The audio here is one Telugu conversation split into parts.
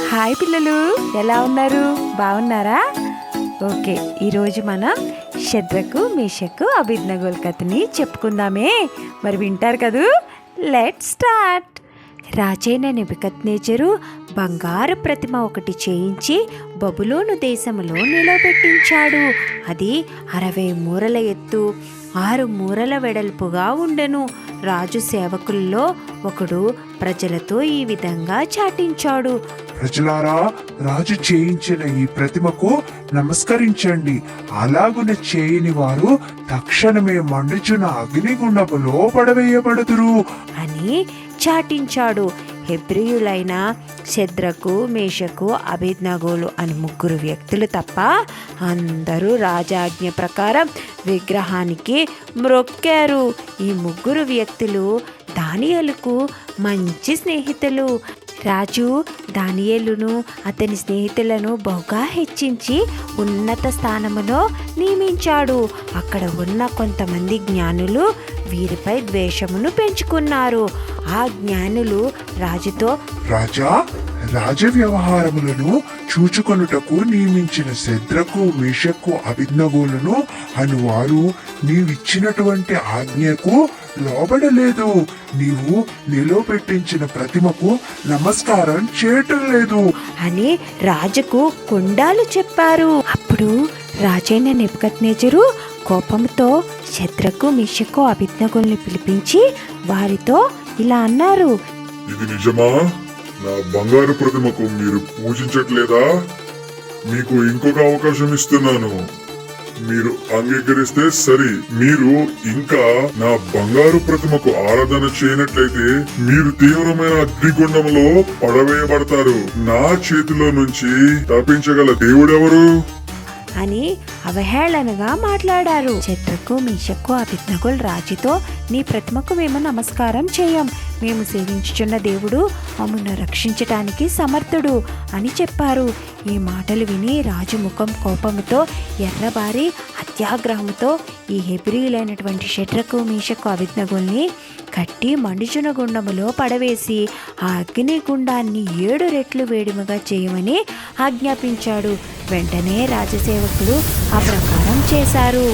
హాయ్ పిల్లలు ఎలా ఉన్నారు? బాగున్నారా? ఓకే ఈరోజు మనం శద్రకు మీషకు అభిజ్ఞగోల్ కథని చెప్పుకుందామే. మరి వింటారు కదూ? Let start! రాజైన నెబికత్నేచరు బంగారు ప్రతిమ ఒకటి చేయించి బబులోను దేశంలో నిలబెట్టించాడు. అది అరవై మూరల ఎత్తు ఆరు మూరల వెడల్పుగా ఉండెను. రాజు సేవకుల్లో ఒకడు ప్రజలతో ఈ విధంగా చాటించాడు. ప్రజలారా రాజు చేయించిన ఈ ప్రతిమకు నమస్కరించండి. అలాగున చేయని వారు తక్షణమే మండుచున్న అగ్నిగుండములో పడవేయబడుదురు అని చాటించాడు. హెబ్రియులైన శద్రకు మేషకు అభిజ్ఞగోలు అని ముగ్గురు వ్యక్తులు తప్ప అందరూ రాజాజ్ఞ ప్రకారం విగ్రహానికి మ్రొక్కారు ఈ ముగ్గురు వ్యక్తులు దానియలకు మంచి స్నేహితులు. రాజు దానియేలును అతని స్నేహితులను బహుగా హెచ్చించి ఉన్నత స్థానములో నియమించాడు. అక్కడ ఉన్న కొంతమంది జ్ఞానులు వీరిపై ద్వేషమును పెంచుకున్నారు. ఆ జ్ఞానులు రాజుతో రాజా రాజ వ్యవహారములను చూచుకొనుటకు నియమించిన శద్రకు మేషకు అభిజ్ఞగోలను అను వారు నీవిచ్చినటువంటి ఆజ్ఞకు లోబడలేదు. నీవు నిలవబెట్టించిన ప్రతిమకు నమస్కారం చేయటం లేదు అని రాజుకు కొండాలు చెప్పారు. అప్పుడు రాజైన నెప్పుకత్నేజరు కోపంతో శత్రకు మిషకు అభిజ్ఞగుల్ని పిలిపించి వారితో ఇలా అన్నారు. ఇది నిజమా? నా బంగారు ప్రతిమకు మీరు పూజించట్లేదా? మీకు ఇంకొక అవకాశం ఇస్తున్నాను. మీరు అంగీకరిస్తే సరి. మీరు ఇంకా నా బంగారు ప్రతిమకు ఆరాధన చేయనట్లయితే మీరు తీవ్రమైన అగ్నిగుండంలో పడవేయబడతారు. నా చేతిలో నుంచి తప్పించగల దేవుడెవరు? అని అవహేళనగా మాట్లాడారు. శత్రుకు మీషకు అభిజ్ఞకులు రాజుతో నీ ప్రతిమకు మేము నమస్కారం చేయం. మేము సేవించుచున్న దేవుడు మమ్మల్ని రక్షించటానికి సమర్థుడు అని చెప్పారు. ఈ మాటలు విని రాజు ముఖం కోపంతో ఎర్రబారి అత్యాగ్రహంతో ఈ హెబ్రియులైనటువంటి షట్రకు మీషకు అభిజ్ఞగుల్ని కట్టి మండుచున గుండములో పడవేసి ఆ అగ్నిగుండాన్ని ఏడు రెట్లు వేడిముగా చేయమని ఆజ్ఞాపించాడు. వెంటనే రాజసేవకులు ఆ ప్రకారం చేశారు.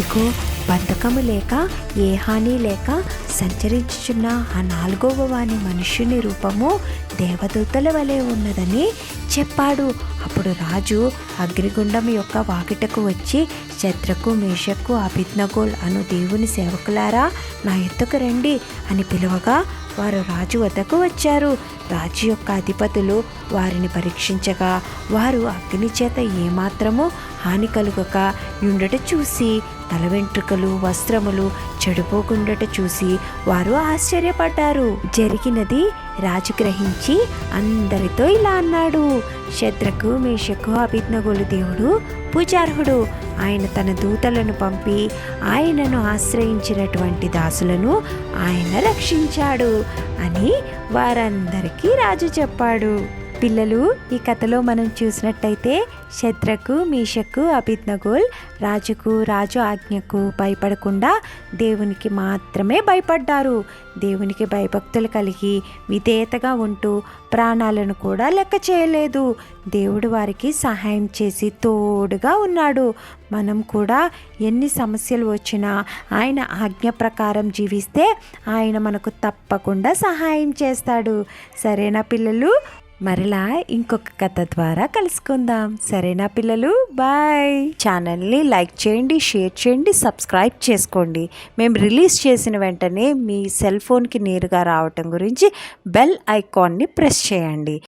ఇదిగో బంధకము లేక ఏ హాని లేక సంచరించుచున్న ఆ నాలుగవ వాని మనుష్యుని రూపము దేవదూతల వలె ఉన్నదని చెప్పాడు. అప్పుడు రాజు అగ్నిగుండం యొక్క వాకిటకు వచ్చి శత్రకు మేషకు అభిజ్ఞగోల్ అను దేవుని సేవకులారా నా ఎత్తుకు రండి అని పిలువగా వారు రాజు వద్దకు వచ్చారు. రాజు యొక్క అధిపతులు వారిని పరీక్షించగా వారు అగ్ని చేత ఏమాత్రము హాని కలుగక ఉండట చూసి తల వెంట్రుకలు వస్త్రములు చెడిపోకుండట చూసి వారు ఆశ్చర్యపడ్డారు. జరిగినది రాజు గ్రహించి అందరితో ఇలా అన్నాడు శత్రకు మేషకు అభిజ్ఞగులు దేవుడు పూజార్హుడు. ఆయన తన దూతలను పంపి ఆయనను ఆశ్రయించినటువంటి దాసులను ఆయన రక్షించాడు అని వారందరికీ రాజు చెప్పాడు. పిల్లలు ఈ కథలో మనం చూసినట్టయితే శత్రకు మీషకు అభిజ్ఞగోల్ రాజుకు రాజు ఆజ్ఞకు భయపడకుండా దేవునికి మాత్రమే భయపడ్డారు. దేవునికి భయభక్తులు కలిగి విధేయతగా ఉంటూ ప్రాణాలను కూడా లెక్క చేయలేదు. దేవుడు వారికి సహాయం చేసి తోడుగా ఉన్నాడు. మనం కూడా ఎన్ని సమస్యలు వచ్చినా ఆయన ఆజ్ఞ ప్రకారం జీవిస్తే ఆయన మనకు తప్పకుండా సహాయం చేస్తాడు. సరేనా పిల్లలు? మరలా ఇంకొక కథ ద్వారా కలుసుకుందాం. సరేనా పిల్లలు? బాయ్. ఛానల్ని లైక్ చేయండి షేర్ చేయండి సబ్స్క్రైబ్ చేసుకోండి. మేము రిలీజ్ చేసిన వెంటనే మీ సెల్ ఫోన్కి నేరుగా రావటం గురించి బెల్ ఐకాన్ని ప్రెస్ చేయండి.